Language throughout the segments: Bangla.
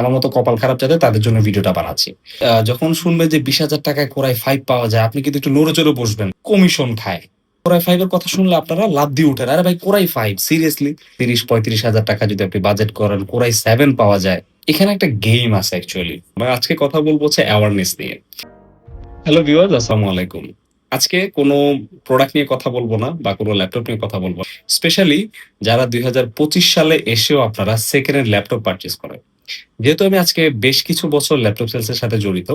আমার মতো কপাল খারাপ যাদের, তাদের জন্য ভিডিওটা বানাচ্ছি। যখন শুনবে যে বিশ হাজার টাকায় কোরাই ফাইভ পাওয়া যায়, আপনি কিন্তু একটু নড়ে চড়ে বসবেন কমিশন খায়। কোরাই ফাইভ এর কথা শুনলে আপনারা লাভ দিয়ে উঠেন। আরে ভাই কোরাই ফাইভ সিরিয়াসলি তিরিশ, পঁয়ত্রিশ হাজার টাকা যদি আপনি বাজেট করেন কোরাই সেভেন পাওয়া যায়। এখানে একটা গেম আছে অ্যাকচুয়ালি আজকে কথা বলব হচ্ছে অ্যাওয়ারনেস নিয়ে। হ্যালো ভিউয়ার্স আসসালামু আলাইকুম। আজকে কোনো প্রোডাক্ট নিয়ে কথা বলব না বা কোনো ল্যাপটপ নিয়ে কথা বলব স্পেশালি যারা দুই হাজার পঁচিশ সালে এসেও আপনারা সেকেন্ড হ্যান্ড ল্যাপটপ পারচেস করেন। যেহেতু আমি আজকে বেশ কিছু বছর ল্যাপটপ সেলস এর সাথে জড়িত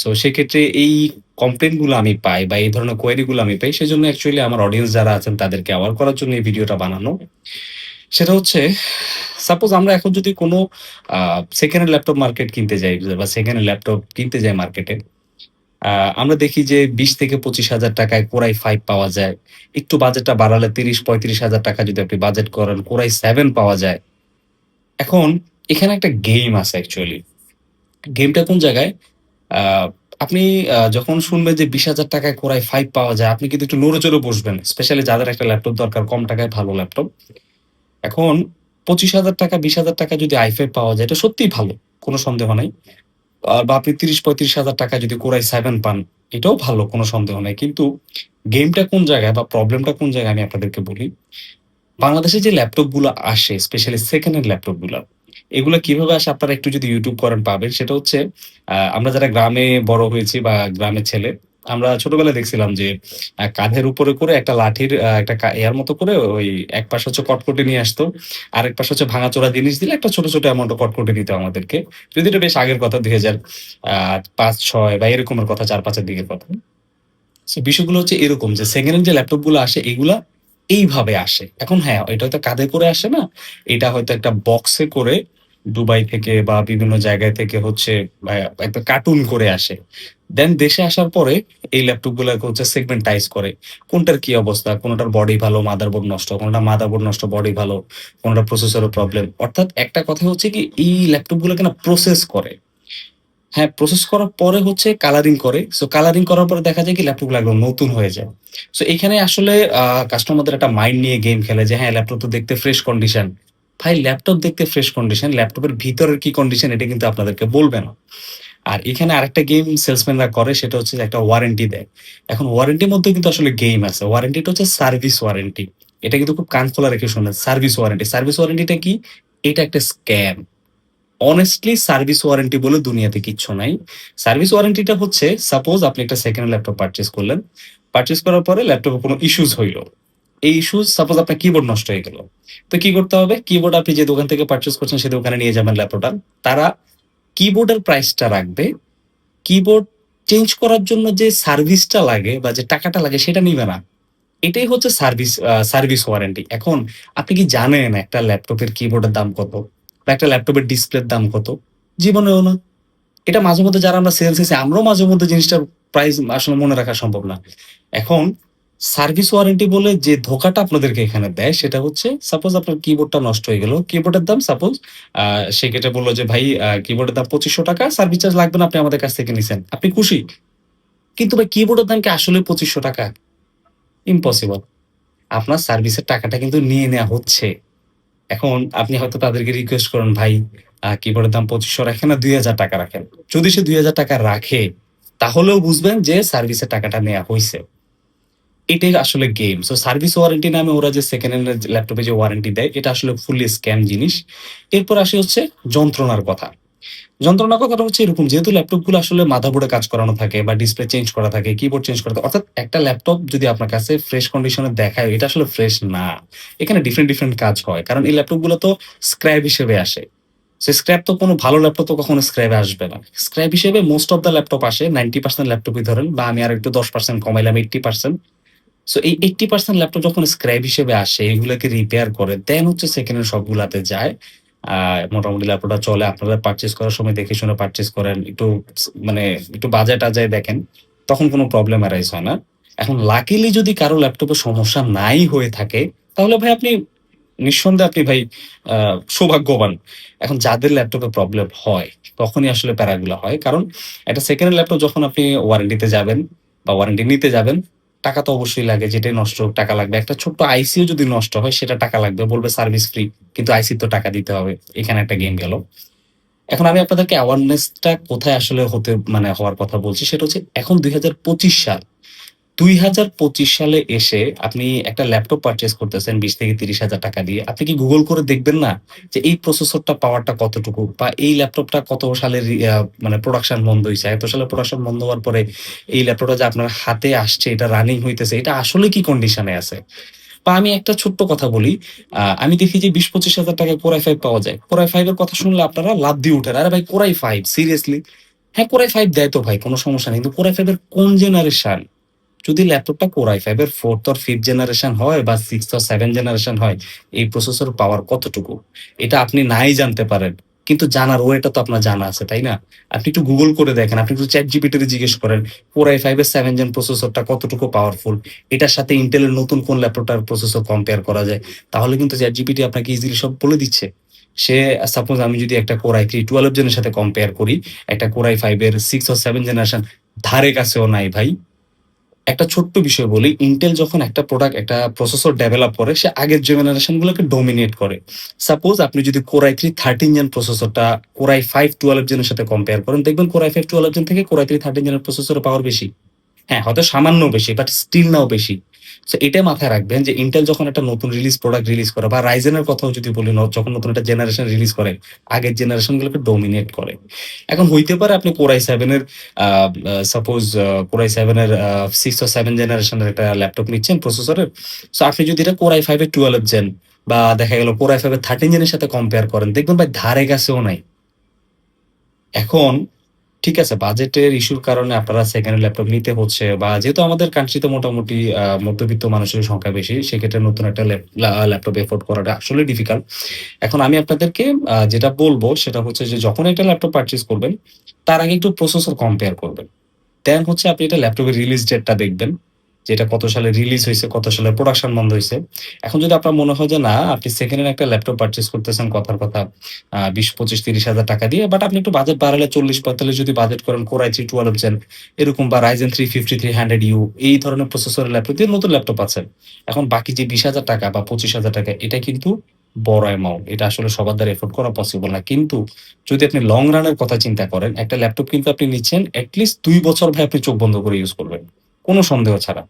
সো সেক্ষেত্রে এই কমপ্লেনগুলো আমি পাই বা এই ধরনের কোয়েরি গুলো আমি পাই, সেজন্য অ্যাকচুয়ালি আমার অডিয়েন্স যারা আছেন তাদেরকে অ্যাওয়ার করার জন্য এই ভিডিওটা বানানো। সেটা হচ্ছে সাপোজ আমরা এখন যদি কোনো সেকেন্ড হ্যান্ড ল্যাপটপ মার্কেট কিনতে যাই বা সেকেন্ড হ্যান্ড ল্যাপটপ কিনতে যাই মার্কেটে আমরা দেখি যে বিশ থেকে পঁচিশ হাজার টাকায় কোরাই ফাইভ পাওয়া যায়। একটু বাজেটটা বাড়ালে তিরিশ, পঁয়ত্রিশ হাজার টাকা যদি আপনি বাজেট করেন কোরাই সেভেন পাওয়া যায়। এখন এখানে একটা গেম আছে অ্যাকচুয়ালি গেমটা কোন জায়গায়? আপনি যখন শুনবেন যে বিশ হাজার টাকায় কোরাই ফাইভ পাওয়া যায়, আপনি কিন্তু একটু নড়ে চড়ে বসবেন স্পেশালি যাদের একটা ল্যাপটপ দরকার, কম টাকায় ভালো ল্যাপটপ এখন পঁচিশ হাজার টাকা, বিশ হাজার টাকা যদি আই পাওয়া যায়, এটা সত্যিই ভালো, কোনো সন্দেহ নাই। আর বা আপনি তিরিশ, পঁয়ত্রিশ হাজার টাকা যদি কোরাই সেভেন পান, এটাও ভালো, কোনো সন্দেহ নেই। কিন্তু গেমটা কোন জায়গায় বা প্রবলেমটা কোন জায়গায় আমি আপনাদেরকে বলি, বাংলাদেশে যে ল্যাপটপগুলো আসে স্পেশালি সেকেন্ড হ্যান্ড ল্যাপটপগুলো এগুলো কীভাবে আসে আপনারা একটু যদি ইউটিউব করেন পাবেন। সেটা হচ্ছে আমরা যারা গ্রামে বড় হয়েছি বা গ্রামের ছেলে, আমরা ছোটবেলায় দেখছিলাম যে কাঁধের উপরে করে একটা লাঠির একটা এর মতো করে ওই এক পাশে হচ্ছে কটকটে নিয়ে আসতো আর এক পাশে হচ্ছে ভাঙাচোরা জিনিস দিলে একটা ছোট ছোট অ্যামাউন্ট কটকটে দিত আমাদেরকে। যদি এটা বেশ আগের কথা, দুই হাজার পাঁচ, ছয় বা এরকমের কথা, চার, পাঁচের দিকের কথা। বিষয়গুলো হচ্ছে এরকম যে সেকেন্ড হ্যান্ড যে ল্যাপটপগুলো আসে, এগুলা এইভাবে আসে। এখন হ্যাঁ এটা হয়তো কাঁধে করে আসে না, এটা হয়তো একটা বক্সে করে দুবাই থেকে বা বিভিন্ন জায়গায় থেকে হচ্ছে একটা কার্টুন করে আসে। দেন দেশে আসার পরে এই ল্যাপটপ গুলোকে হচ্ছে সেগমেন্টাইজ করে। কোনটার কি অবস্থা? কোনটার বডি ভালো মাদারবোর্ড নষ্ট? কোনটা মাদারবোর্ড নষ্ট বডি ভালো? কোনটা প্রসেসরের প্রবলেম অর্থাৎ একটা কথা হচ্ছে কি, এই ল্যাপটপ গুলোকে না প্রসেস করে। হ্যাঁ প্রসেস করার পরে হচ্ছে কালারিং করে। সো কালারিং করার পরে দেখা যায় কি ল্যাপটপ একদম নতুন হয়ে যায়। সো এখানে আসলে কাস্টমারদের একটা মাইন্ড নিয়ে গেম খেলে যে হ্যাঁ ল্যাপটপ তো দেখতে ফ্রেশ কন্ডিশন ভাই ল্যাপটপ দেখতে ফ্রেশ কন্ডিশন ল্যাপটপের ভিতরের কি কন্ডিশন এটা কিন্তু আপনাদেরকে বলবে না। আর এখানে আরেকটা গেম সেলসম্যানরা করে, সেটা হচ্ছে একটা ওয়ারেন্টি দেয়। এখন ওয়ারেন্টির মধ্যে কিন্তু আসলে গেম আছে। ওয়ারেন্টিটা হচ্ছে সার্ভিস ওয়ারেন্টি এটা কিন্তু খুব কান খোলা রেখে শোনেন সার্ভিস ওয়ারেন্টি সার্ভিস ওয়ারেন্টিটা কি? এটা একটা স্ক্যাম অনেস্টলি সার্ভিস ওয়ারেন্টি বলে দুনিয়াতে কিচ্ছু নাই। সার্ভিস ওয়ারেন্টিটা হচ্ছে সাপোজ আপনি একটা সেকেন্ড ল্যাপটপ পারচেস করলেন। পারচেস করার পরে ল্যাপটপে কোনো ইস্যুস হইল। এই ইস্যুস সাপোজ আপনার কিবোর্ড নষ্ট হয়ে গেল। তো কি করতে হবে? কিবোর্ড আপনি যে দোকান থেকে পারচেস করছেন সে দোকানে নিয়ে যাবেন ল্যাপটপটা তারা কিবোর্ডের প্রাইসটা রাখবে। কিবোর্ড চেঞ্জ করার জন্য যে সার্ভিসটা লাগে বা যে টাকাটা লাগে, সেটা নিবে না। এটাই হচ্ছে সার্ভিস সার্ভিস ওয়ারেন্টি এখন আপনি কি জানেন একটা ল্যাপটপের কিবোর্ডের দাম কত? বা একটা ল্যাপটপের ডিসপ্লের দাম কত? জীবনেও না। এটা মাঝে মধ্যে যারা আমরা সেলস এসে, আমরাও মাঝে মধ্যে জিনিসটার প্রাইস আসলে মনে রাখা সম্ভব না। এখন সার্ভিস ওয়ারেন্টি বলে যে ধোকাটা আপনাদেরকে এখানে দেয়, সেটা হচ্ছে সাপোজ আপনার কিবোর্ডটা নষ্ট হয়ে গেল কিবোর্ডের দাম সাপোজ সেক্ষেত্রে বলল যে, ভাই কিবোর্ডের দাম পঁচিশশো টাকা সার্ভিস চার্জ লাগবে না, আপনি আমাদের কাছ থেকে নিছেন। আপনি খুশি? কিন্তু ভাই কিবোর্ডের দাম কি আসলে পঁচিশশো টাকা? ইম্পসিবল আপনার সার্ভিসের টাকাটা কিন্তু নিয়ে নেওয়া হচ্ছে। এখন আপনি হয়তো তাদেরকে রিকোয়েস্ট করেন, ভাই কিবোর্ডের দাম পঁচিশশো রাখেন না, দুই হাজার টাকা রাখেন। যদি সে দুই হাজার টাকা রাখে, তাহলেও বুঝবেন যে সার্ভিসের টাকাটা নেওয়া হয়েছে এটাই আসলে গেম সো সার্ভিস ওয়ারেন্টি নামে ওরা যে সেকেন্ড হ্যান্ড ল্যাপটপে যে ওয়ারেন্টি দেয়, এটা আসলে ফুললি স্ক্যাম জিনিস। এরপর আসে হচ্ছে যন্ত্রণার কথা। যন্ত্রণার কথাটা হচ্ছে এরকম, যেহেতু ল্যাপটপগুলো আসলে মাদাবোর্ডে কাজ করানো থাকে বা ডিসপ্লে চেঞ্জ করা থাকে কিবোর্ড চেঞ্জ করা থাকে, অর্থাৎ একটা ল্যাপটপ যদি আপনার কাছে ফ্রেশ কন্ডিশনে দেখায়, এটা আসলে ফ্রেশ না। এখানে ডিফারেন্ট ডিফারেন্ট কাজ হয়। কারণ এই ল্যাপটপগুলো তো স্ক্র্যাপ হিসেবে আসে। সে স্ক্র্যাপ তো কোনো ভালো ল্যাপটপ তো কখনো স্ক্র্যাপে আসবে না। স্ক্র্যাপ হিসেবে মোস্ট অফ দ্য ল্যাপটপ আসে নাইনটি পার্সেন্ট ল্যাপটপই ধরেন, বা আমি আর একটু দশ পার্সেন্ট কমাইলাম এইটটি পার্সেন্ট সো এই এইটটি পার্সেন্ট ল্যাপটপ যখন স্ক্র্যাপ হিসেবে আসে, এগুলোকে রিপেয়ার করে দেন হচ্ছে সেকেন্ড সবগুলাতে যায়। মোটামুটি ল্যাপটপটা চলে, আপনারা পারচেস করার সময় দেখে শুনে পারচেস করেন, একটু মানে একটু বাজেট আজায় দেখেন, তখন কোনো প্রবলেম অ্যারাইজ হয় না। এখন লাকিলি যদি কারও ল্যাপটপে সমস্যা নাই হয়ে থাকে, তাহলে ভাই আপনি নিঃসন্দেহে আপনি ভাই সৌভাগ্যবান। এখন যাদের ল্যাপটপে প্রবলেম হয়, তখনই আসলে প্যারাগুলো হয়। কারণ একটা সেকেন্ড ল্যাপটপ যখন আপনি ওয়ারেন্টিতে যাবেন বা ওয়ারেন্টি নিতে যাবেন টাকা তো অবশ্যই লাগে, যেটাই নষ্ট হোক টাকা লাগবে। একটা ছোট্ট আইসিও যদি নষ্ট হয়, সেটা টাকা লাগবে, বলবে সার্ভিস ফ্রি কিন্তু আইসি তো টাকা দিতে হবে। এখানে একটা গেম গেল। এখন আমি আপনাদেরকে অ্যাওয়ারনেসটা কোথায় আসলে হতে মানে হওয়ার কথা বলছি, সেটা হচ্ছে এখন দুই হাজার পঁচিশ সাল। ২০২৫ সালে এসে আপনি একটা ল্যাপটপ পারচেজ করতেছেন ২০ থেকে ৩০ হাজার টাকা দিয়ে। আপনি কি গুগল করে দেখবেন না যে এই প্রসেসরটা পাওয়ারটা কতটুকু বা এই ল্যাপটপটা কত সালের মানে প্রোডাকশন বন্ধ হইছে। এত সালে প্রোডাকশন বন্ধ হওয়ার পরে এই ল্যাপটপটা যে আপনার হাতে আসছে, এটা রানিং হইতেছে, এটা আসলে কি কন্ডিশনে আছে? বা আমি একটা ছোট্ট কথা বলি, আমি দেখি যে ২০-২৫ হাজার টাকায় Core i5 পাওয়া যায়। Core i5 এর কথা শুনলে আপনারা লাভ দিয়ে উঠেন। আরে ভাই Core i5 সিরিয়াসলি? হ্যাঁ, Core i5 দেয় তো ভাই কোন সমস্যা নেই। কিন্তু Core i5 এর কোন জেনারেশন? যদি ল্যাপটপটা Core i5 এর 4th অর 5th জেনারেশন হয় বা সিক্স অর সেভেন জেনারেশন হয়, এই প্রসেসর পাওয়ার কতটুকু? এটা আপনি নাই জানতে পারেন। কিন্তু জানার ওয়েটা তো আপনার জানা আছে, তাই না? আপনি একটু গুগল করে দেখেন, আপনি একটু ChatGPT রে জিজ্ঞেস করেন, Core i5 এর সেভেন জেন প্রসেসরটা কতটুকু পাওয়ারফুল? এটার সাথে ইন্টেলের নতুন কোন ল্যাপটপটার প্রসেসর কম্পেয়ার করা যায়? তাহলে কিন্তু ChatGPT আপনাকে ইজিলি সব বলে দিচ্ছে। সে সাপোজ আমি যদি একটা Core i3 12 জেনের সাথে কম্পেয়ার করি, একটা i5 এর 6 অর 7 জেনারেশন ধারে কাছেও নাই ভাই। একটা ছোট্ট বিষয় বলি, ইন্টেল যখন একটা প্রোডাক্ট একটা প্রসেসর ডেভেলপ করে, সে আগের জেনারেশন গুলোকে ডোমিনেট করে। সাপোজ আপনি যদি core i three thirteen gen প্রসেসরটা core i five twelve জেনের সাথে কম্পেয়ার করেন, দেখবেন core i five twelve gen থেকে কোরাই থ্রি থার্টিন জেনের প্রসেসর পাওয়ার বেশি। হ্যাঁ, হয়তো সামান্য বেশি, বাট স্টিল নাও বেশি। সো এটা মাথায় রাখবেন যে Intel যখন একটা নতুন রিলিজ প্রোডাক্ট রিলিজ করে বা এর কথাও যদি বলি, যখন নতুন একটা জেনারেশন রিলিজ করে, আগের জেনারেশন গুলোকে ডমিনেট করে। এখন হইতে পারে আপনি Core i7 এর আ আ সাপোজ আ Core i7 এর আ 6 অর 7 জেনারেশনের একটা ল্যাপটপ নিচ্ছেন প্রসেসরের। সো আপনি যদি এটা কোরাই ফাইভের টুয়েলভ জেন বা দেখা গেল কোরাই i5 এর 13 জেনের সাথে কম্পেয়ার করেন, দেখবেন ভাই ধারে কাছেও নাই। এখন ঠিক আছে, বাজেটের ইস্যুর কারণে আপনারা সেকেন্ড ল্যাপটপ নিতে হচ্ছে বা যেহেতু আমাদের কান্ট্রিতে মোটামুটি মধ্যবিত্ত মানুষের সংখ্যা বেশি, সেক্ষেত্রে নতুন একটা ল্যাপটপ এফোর্ড করাটা আসলে ডিফিকাল্ট। এখন আমি আপনাদেরকে যেটা বলব সেটা হচ্ছে যে যখন একটা ল্যাপটপ পার্চেস করবেন, তার আগে একটু প্রসেসর কম্পেয়ার করবেন। দেন হচ্ছে আপনি এটা ল্যাপটপের রিলিজ ডেটটা দেখবেন। যে এটা কত সালে রিলিজ হয়েছে কত সালে প্রোডাকশন বন্ধ হয়েছে এখন যদি আপনার মনে হয় যে না, আপনি সেকেন্ড হ্যান্ড একটা ল্যাপটপ পারচেজ করতেছেন কথার কথা ২০, ২৫, ৩০ হাজার টাকা দিয়ে। বাট আপনি একটু বাজেট বাড়ালে ৪০-৪৫ যদি বাজেট করেন Core i3 12 জেন এরকম বা Ryzen 3 5300U এই ধরনের প্রসেসরের ল্যাপটপ দিয়ে নতুন ল্যাপটপ পাচ্ছেন। এখন বাকি যে ২০,০০০ টাকা বা ২৫,০০০ টাকা এটা কিন্তু বড় অ্যামাউন্ট। এটা আসলে সবার দ্বারা এফোর্ড করা পসিবল না। কিন্তু যদি আপনি লং রান এর কথা চিন্তা করেন, একটা ল্যাপটপ কিন্তু আপনি নিচ্ছেন এট লিস্ট ২ বছর ভাই আপনি চোখ বন্ধ করে ইউজ করবেন। কোন সন্দেহ ছাড়া।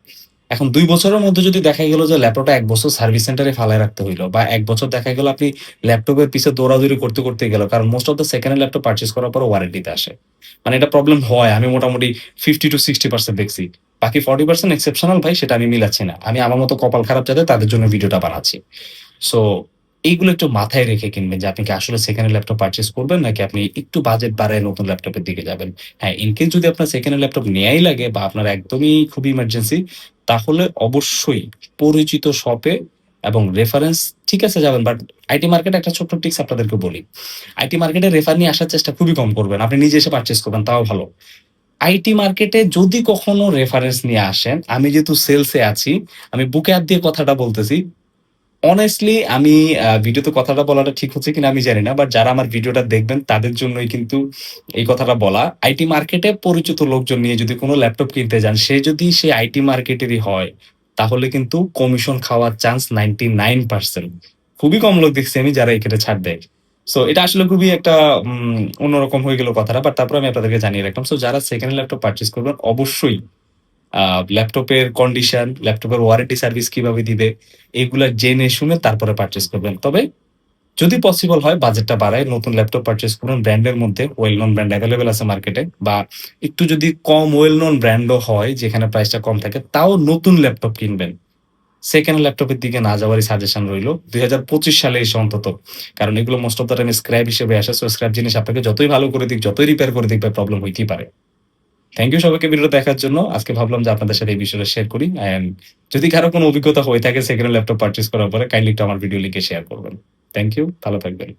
এখন দুই বছরের মধ্যে যদি দেখা গেল যে ল্যাপটপটা এক বছর সার্ভিস সেন্টারে ফালায় রাখতে হইল বা এক বছর দেখা গেল আপনি ল্যাপটপের পিছে দৌড়াদৌড়ি করতে, করতে গেল। কারণ most of the second laptop purchase করার পরে ওয়ারেন্টিতে আসে। মানে এটা প্রবলেম হয়। আমি মোটামুটি 50-60% দেখছি। বাকি 40% এক্সেপশনাল ভাই সেটা আমি মিলাচ্ছি না। আমি আমার মতো কপাল খারাপ যাদের তাদের জন্য ভিডিওটা বানাচ্ছি। সো এইগুলো একটু মাথায় রেখে কিনবেন যে আপনি কি আসলে সেকেন্ড ল্যাপটপ পারচেজ করবেন নাকি আপনি একটু বাজেট বাড়ায় নতুন ল্যাপটপের দিকে যাবেন। হ্যাঁ, ইন কেস যদি আপনার সেকেন্ড ল্যাপটপ নেয়াই লাগে বা আপনার একদমই খুবই ইমার্জেন্সি, তাহলে অবশ্যই পরিচিত শপে এবং রেফারেন্স ঠিক আছে যাবেন। বাট আইটি মার্কেটে একটা ছোট্ট ট্রিকস আপনাদেরকে বলি। আইটি মার্কেটে রেফার নিয়ে আসার চেষ্টা খুবই কম করবেন। আপনি নিজে এসে পারচেজ করবেন তাও ভালো। আইটি মার্কেটে যদি কখনো রেফারেন্স নিয়ে আসেন, আমি যেহেতু সেলসে আছি, আমি বুকে হাত দিয়ে কথাটা বলতেছি। অনেস্টলি আমি ভিডিওতে কথাটা বলাটা ঠিক হচ্ছে কিনা আমি জানি না। বাট যারা আমার ভিডিওটা দেখবেন তাদের জন্যই কিন্তু এই কথাটা বলা। আইটি মার্কেটে পরিচিত লোকজন নিয়ে যদি কোন ল্যাপটপ কিনতে যান, সে যদি সে আইটি মার্কেটেরই হয়, তাহলে কিন্তু কমিশন খাওয়ার চান্স 99% খুবই কম লোক দেখছি আমি যারা ক্ষেত্রে ছাড় দেয়। সো এটা আসলে খুবই একটা অন্যরকম হয়ে গেল কথাটা। বাট তারপরে আমি আপনাদেরকে জানিয়ে রাখলাম। সো যারা সেকেন্ড ল্যাপটপ পারচেজ করবেন অবশ্যই ল্যাপটপের কন্ডিশন, ল্যাপটপের ওয়ারেন্টি সার্ভিস কীভাবে দিবে, এগুলা জেনে শুনে তারপরে পারচেজ করবেন। তবে যদি পসিবল হয় বাজেটটা বাড়ায় নতুন ল্যাপটপ পারচেজ করুন ব্র্যান্ডের মধ্যে ওয়েল নন ব্র্যান্ড অ্যাভেলেবেল আছে মার্কেটে বা একটু যদি কম ওয়েল নন ব্র্যান্ডও হয় যেখানে প্রাইসটা কম থাকে, তাও নতুন ল্যাপটপ কিনবেন। সেকেন্ড ল্যাপটপের দিকে না যাওয়ারই সাজেশন রইল। ২০২৫ সালে এসে অন্তত। কারণ এগুলো most of the time scrap হিসেবে আসে। সো স্ক্র্যাপ জিনিস আপনাকে যতই ভালো করে দিক, যতই রিপেয়ার করে দিক ভাই প্রবলেম হইতেই পারে। থ্যাংক ইউ সবাইকে ভিডিও দেখার জন্য। আজকে ভাবলাম যে আপনাদের সাথে এই বিষয়টা শেয়ার করি। অ্যান্ড যদি কারও কোনো অভিজ্ঞতা হয়ে থাকে সেকেন্ড ল্যাপটপ পারচেস করার পরে কাইন্ডলি একটু আমার ভিডিও লিঙ্কে শেয়ার করবেন। থ্যাংক ইউ, ভালো থাকবেন।